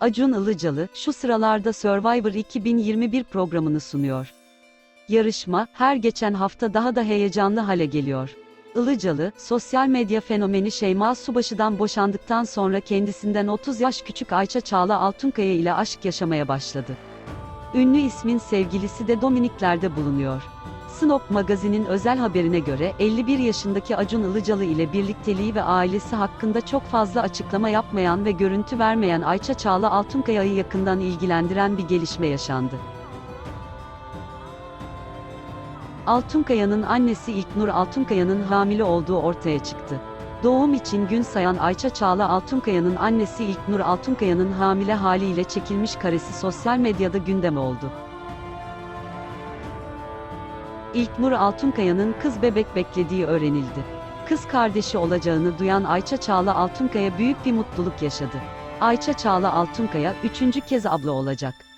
Acun Ilıcalı, şu sıralarda Survivor 2021 programını sunuyor. Yarışma, her geçen hafta daha da heyecanlı hale geliyor. Ilıcalı, sosyal medya fenomeni Şeyma Subaşı'dan boşandıktan sonra kendisinden 30 yaş küçük Ayça Çağla Altunkaya ile aşk yaşamaya başladı. Ünlü ismin sevgilisi de Dominikler'de bulunuyor. Snop magazinin özel haberine göre 51 yaşındaki Acun Ilıcalı ile birlikteliği ve ailesi hakkında çok fazla açıklama yapmayan ve görüntü vermeyen Ayça Çağla Altunkaya'yı yakından ilgilendiren bir gelişme yaşandı. Altunkaya'nın annesi İlknur Altunkaya'nın hamile olduğu ortaya çıktı. Doğum için gün sayan Ayça Çağla Altunkaya'nın annesi İlknur Altunkaya'nın hamile haliyle çekilmiş karesi sosyal medyada gündem oldu. İlknur Altunkaya'nın kız bebek beklediği öğrenildi. Kız kardeşi olacağını duyan Ayça Çağla Altunkaya büyük bir mutluluk yaşadı. Ayça Çağla Altunkaya üçüncü kez abla olacak.